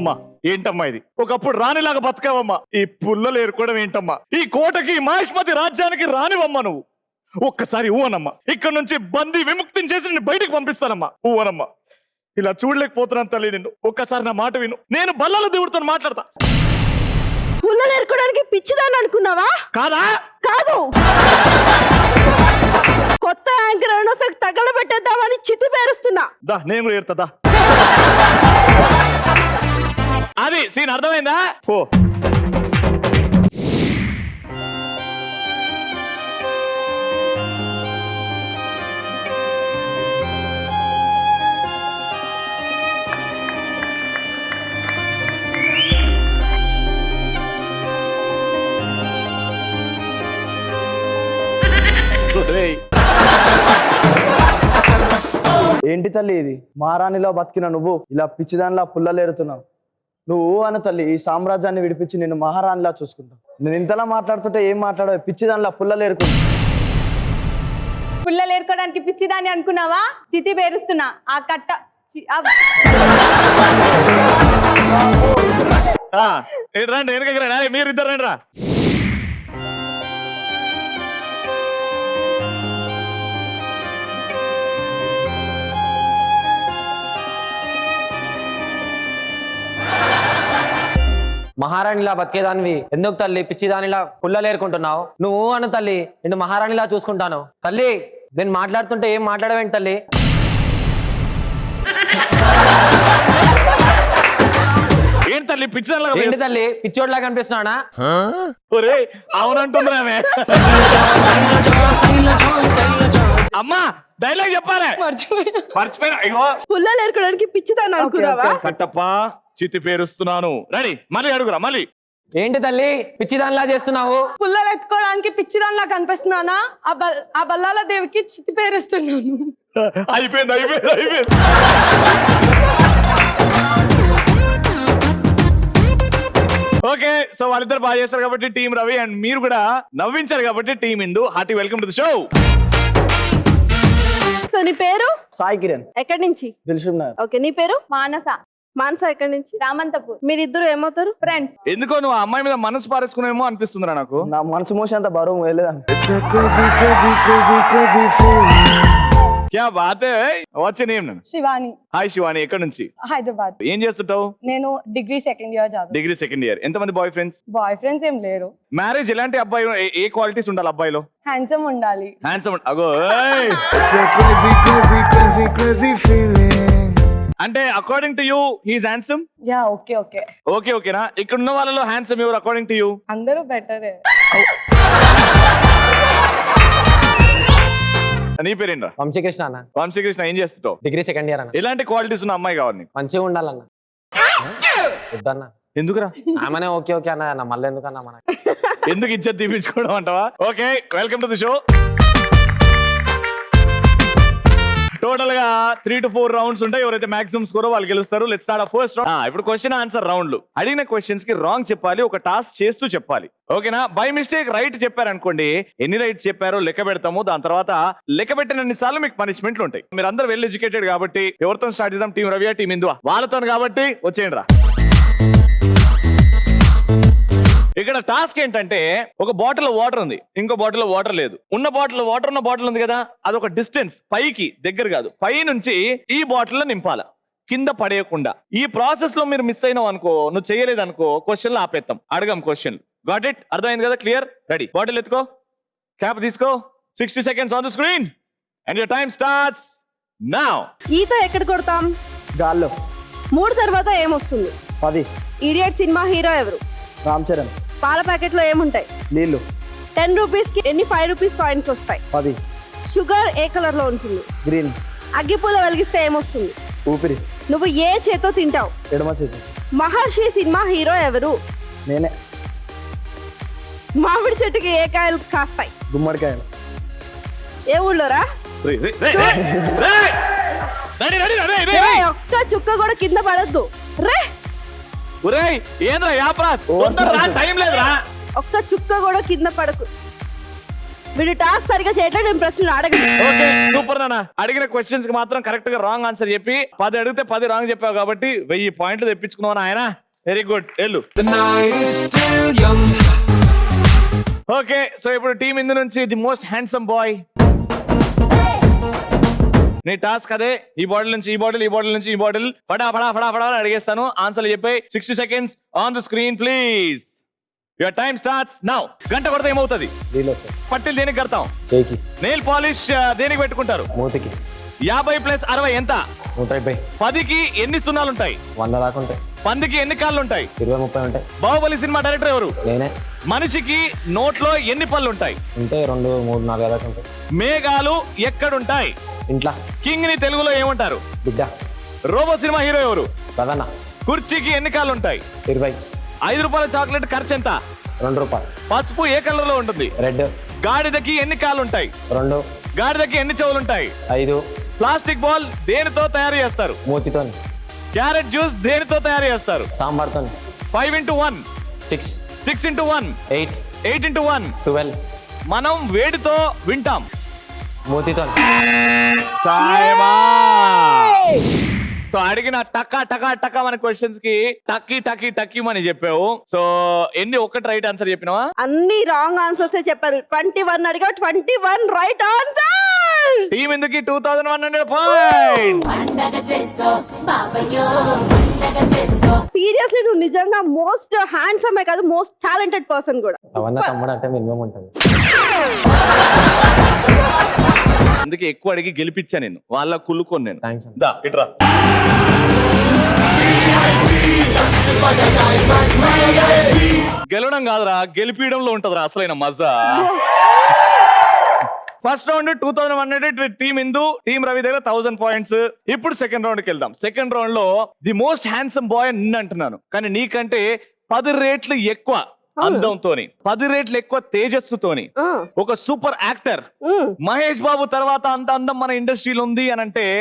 అమ్మా ఏంటమ్మా ఇది? ఒకప్పుడు రాణిలాగా బతకావమ్మా. ఈ పుల్లలు ఏరుకోవడం ఏంటమ్మా? ఈ కోటకి మహేష్మతి రాజ్యానికి రానివమ్మా నువ్వు. ఒక్కసారి ఊవనమ్మా ఇక్కడ నుంచి బందీ విముక్తిని చేసి నేను బయటికి పంపిస్తానమ్మా. ఊవనమ్మా ఇలా చూడలేకపోతున్నాను తల్లి నిన్ను. ఒక్కసారి నా మాట విను. నేను బల్లల దేవుడితో మాట్లాడతా. పుల్లలు ఏరుకోవడానికి పిచ్చిదాన్ని అనుకున్నావా? కాదా? కాదు. కొత్త యాంకర్ తగలబెట్టేద్దామని చితి పేరుస్తున్నా దా నేను కూడా ఏరుతా దా. అది సీన్ అర్థమైందా? ఏంటి తల్లి ఇది? మహారాణిలో బతికిన నువ్వు. ఇలా పిచ్చిదానిలా పుల్లలేరుతున్నావు. నువ్వు అన్న తల్లి ఈ సామ్రాజ్యాన్ని విడిపించి నేను మహారాణిలా చూసుకుంటావు. నేను ఇంతలా మాట్లాడుతుంటే ఏం మాట్లాడావు? పిచ్చిదానిలా పుల్లలేరుకుంటా పుల్లలు ఏరుకోవడానికి పిచ్చిదాన్ని అనుకున్నావా? చితి పేరుస్తున్నా. ఆ కట్ట చి- ఆ- ఆ, ఇటు రండి వెనకకి రండి. అరే, మీరు ఇద్దరు రండి రా మహారాణిలా బతికేదానివి. ఎందుకు తల్లి? పిచ్చిదానిలా పుల్లలేరుకుంటున్నావు? నువ్వు అను తల్లి నేను మహారాణిలా చూసుకుంటాను. తల్లి నేను మాట్లాడుతుంటే ఏం మాట్లాడవేంటి తల్లి? ఏంటి తల్లి? ఏంటి? తల్లి? పిచ్చోడ్లా కనిపిస్తున్నానా? ఒరేయ్ అవునంటుంది ఆమె అమ్మా డైలాగ్ చెప్పాలి. మర్చిపోయా. మర్చిపోయినా? ఇగో. పుల్లలు ఏరుకోవడానికి పిచ్చిదాన్ని అనుకున్నావా? కట్టప్ప చితి పేరుస్తున్నాను. రెడీ మళ్ళీ అడుగురా మళ్ళీ. ఏంటి తల్లి పిచ్చిదానిలా చేస్తున్నావు? పుల్లలు ఎత్తుకోవడానికి పిచ్చిదానిలా కనిపిస్తున్నానా? ఆ బల్ ఆ బల్లాల దేవికి చితి పేరుస్తున్నాను. అయిపోయింది అయిపోయింది అయిపోయింది. ఓకే సో వాళ్ళిద్దరు బాగా చేస్తారు కాబట్టి టీం రవి అండ్ మీరు కూడా నవ్వించారు కాబట్టి team Indu. Hearty welcome to the show. So నీ పేరు? సాయి కిరణ్. ఎక్కడి నుంచి? తెలుసున్నారు ఓకే నీ పేరు? మానస. మానస ఎక్కడి నుంచి? రామంతపూర్. మీరిద్దరు ఏమవుతారు? ఫ్రెండ్స్ ఎందుకో నువ్వు ఆ అమ్మాయి మీద మనసు పారేసుకునేమో అనిపిస్తుందిరా నాకు. నా మనసు మోసి అంత బరువు వెళ్ళేదాన్ని క్యా బాతే వచ్చే నేమ్ శివాని హాయ్ శివాని ఎక్కడి నుంచి? హైదరాబాద్. ఏం చేస్తుంటావు? నేను డిగ్రీ సెకండ్ ఇయర్ చదువు. Degree second year. ఎంతమంది బాయ్ ఫ్రెండ్స్? బాయ్ ఫ్రెండ్స్ ఏం లేరు. మ్యారేజ్ ఎలాంటి అబ్బాయి ఏ- ఏ క్వాలిటీస్ ఉండాలి అబ్బాయిలో? హ్యాండ్సమ్ ఉండాలి. హ్యాండ్సమ్ అగో ఏయ్! It's a crazy, crazy, crazy, crazy feeling. అంటే according to you he's handsome yeah okay okay okay ఓకేనా ఇక్కడ ఉన్న వాళ్ళలో హ్యాండ్సమ్ ఎవరు అకార్డింగ్ టు యూ అందరూ బెటరే నీ పేరేంట్రా? వంశీకృష్ణ అన్న. వంశీకృష్ణ ఏం చేస్తుంటావు? డిగ్రీ సెకండ్ ఇయర్ అన్న. ఎలాంటి క్వాలిటీస్ ఉన్న అమ్మాయి కావాలి నీకు? మంచిగా ఉండాలన్న. వద్దన్న. ఎందుకురా? ఆమెనే ఓకే ఓకే అన్న అన్న మళ్ళీ ఎందుకన్నా మన ఎందుకు ఇజ్జత్ తీపించుకోవడం అంటావా? Okay welcome to the show. టోటల్గా త్రీ టు ఫోర్ రౌండ్స్ ఉంటాయి. ఎవరైతే మాక్సిమం స్కోర్ వాళ్ళు గెలుస్తారు లెట్ స్టార్ట్ ఫస్ట్ రౌండ్ ఇప్పుడు క్వశ్చన్ ఆన్సర్ రౌండ్లు అడిగిన క్వశ్చన్స్కి రాంగ్ చెప్పాలి ఒక టాస్క్ చేస్తూ చెప్పాలి. ఓకేనా బై మిస్టేక్ రైట్ చెప్పారనుకోండి ఎన్ని రైట్ చెప్పారో లెక్క పెడతాము. దాని తర్వాత లెక్క పెట్టినన్ని సార్లు మీకు పనిష్మెంట్లు ఉంటాయి. మీరు అందరు వెల్ ఎడ్యుకేటెడ్ కాబట్టి ఎవరితో స్టార్ట్ చేద్దాం. టీం రవియా టీం ఇందువా. వాళ్ళతో కాబట్టి వచ్చేయండి రా. ఇక్కడ టాస్క్ ఏంటంటే ఒక బాటిల్ వాటర్ ఉంది. ఇంకో బాటిల్ వాటర్ లేదు. ఉన్న బాటిల్ వాటర్ ఉన్న బాటిల్ ఉంది కదా? అదొక డిస్టెన్స్. పైకి దగ్గర కాదు. పై నుంచి ఈ బాటిల్ నింపాల. కింద పడేయకుండా. ఈ ప్రాసెస్లో మీరు మిస్ అయినావు అనుకో నువ్వు చేయలేదు అనుకో క్వశ్చన్ ఆపేస్తాం అడగం క్వశ్చన్ గాట్ ఇట్? అర్థమైంది కదా? క్లియర్? రెడీ. బాటిల్ ఎత్తుకో. క్యాప్ తీసుకో. Sixty seconds on the screen. And time starts now. ఈత ఎక్కడ కొడతాం? గాల్లో. మూడు తర్వాత ఏమొస్తుంది? పది. ఇడియట్ సినిమా హీరో ఎవరు? రామ్ చరణ్. పాల ప్యాకెట్లో ఏముంటాయి? నీళ్ళు. టెన్ రూపీస్కి ఎన్ని ఫైవ్ రూపీస్ కాయిన్స్ వస్తాయి? పది. షుగర్ ఏ కలర్లో ఉంటుంది? గ్రీన్. అగ్గిపూల వెలిగిస్తే ఏమొస్తుంది? ఊపిరి. నువ్వు ఏ చేతో తింటావు? ఎడమ చేతి. మహర్షి సినిమా హీరో ఎవరు? నేనే. మామిడి చెట్టుకి ఏ కాయలు కాస్తాయి? గుమ్మడికాయలు. ఏ ఊళ్ళోరా? రే, ఒక్క చుక్క కూడా కింద పడద్దు. రే ఒరేయ్ ఏంద్రా యాప్రా తొందర రా టైం లేదురా. ఒక్క చుక్క కూడా కింద పడకు. వీడు టాస్క్ సరిగా చేయట్లేదు నేను ప్రశ్నలు అడగను. ఓకే సూపర్ నాన్న. అడిగిన క్వశ్చన్స్కి మాత్రం కరెక్ట్గా రాంగ్ ఆన్సర్ చెప్పి పది అడిగితే పది రాంగ్ చెప్పావు కాబట్టి వెయ్యి పాయింట్లు తెప్పించుకున్నావు ఆయన వెరీ గుడ్ వెళ్ళు. ఓకే సో ఇప్పుడు టీం ఇందు నుంచి ది మోస్ట్ హ్యాండ్సమ్ బాయ్ నీ టాస్క్ అదే ఈ బాటిల్ నుంచి ఈ బాటిల్ ఈ బాటిల్ నుంచి ఈ బాటిల్. ఫడా ఫడా ఫడా ఫడా అడిగేస్తాను. ఆన్సర్లు చెప్పే sixty seconds on the screen please your time starts now గంట కొడితే ఏమవుతుంది? పట్టిల్ దేనికి కడతాం? నెయిల్ పాలిష్ దేనికి పెట్టుకుంటారు? మూతికి. యాభై ప్లస్ అరవై ఎంత? పదికి ఎన్ని సున్నాలు ఉంటాయి వంద దాకా ఉంటాయి. పందికి ఎన్ని కాళ్ళు ఉంటాయి ఇరవై ముప్పై ఉంటాయి. బాహుబలి సినిమా డైరెక్టర్ ఎవరు? నేనే. మనిషికి నోట్లో ఎన్ని పళ్ళు ఉంటాయి ఉంటే రెండు మూడు నాలుగు దాకా ఉంటాయి. మేఘాలు ఎక్కడుంటాయి? ఇంట్లో. కింగ్ని తెలుగులో ఏమంటారు? బిడ్డ. రోబో సినిమా హీరో ఎవరు? ప్రధాన. కుర్చీకి ఎన్ని కాళ్ళు ఉంటాయి ఇరవై. ఐదు రూపాయల చాక్లెట్ ఖర్చు ఎంత? రెండు రూపాయలు. పసుపు ఏ కలర్లో ఉంటుంది? రెడ్. గాడిదకి ఎన్ని కాళ్ళు ఉంటాయి రెండు. గాడిదకి ఎన్ని చెవులు ఉంటాయి ఐదు. ప్లాస్టిక్ బాల్ దేనితో తయారు చేస్తారు? మూతితో క్యారెట్ జ్యూస్ దేనితో తయారు చేస్తారు? సాంబార్తో five into one six six into one eight eight into one twelve మనం వేడితో వింటాం. మూతితో. సో అడిగిన టకా టకా టకా మన క్వశ్చన్స్కి టక్కి టక్కి టక్కి అని చెప్పావు. సో ఎన్ని ఒక్కటి రైట్ ఆన్సర్ చెప్పినావా? అన్ని రాంగ్ ఆన్సర్స్ చెప్పారు. ట్వంటీ వన్ అడిగా twenty one right answer team ఎందుకు two thousand one hundred point seriously నువ్వు నిజంగా మోస్ట్ హ్యాండ్సమ్ కాదు మోస్ట్ టాలెంటెడ్ పర్సన్ కూడా. అవన్న తమ్ముడు అంటే మినిమం ఉంటుంది. అందుకే ఎక్కువ అడిగి గెలిపించా నేను. వాళ్ళ కుళ్ళుకొని నేను. దా ఇట్రా. గెలవడం కాదురా గెలిపించడంలో ఉంటదిరా అసలైన మజా. First round two thousand one hundred team Indu team Ravi దగ్గర థౌసండ్ పాయింట్స్ ఇప్పుడు సెకండ్ రౌండ్కి వెళ్దాం. సెకండ్ రౌండ్లో ది మోస్ట్ హ్యాండ్సమ్ బాయ్ నిన్ను అంటున్నాను కానీ నీకంటే పది రేట్లు ఎక్కువ అందంతోని పది రేట్లు ఎక్కువ తేజస్సుతోని ఒక సూపర్ యాక్టర్ మహేష్ బాబు తర్వాత అంత అందం మన ఇండస్ట్రీలో ఉంది అని అంటే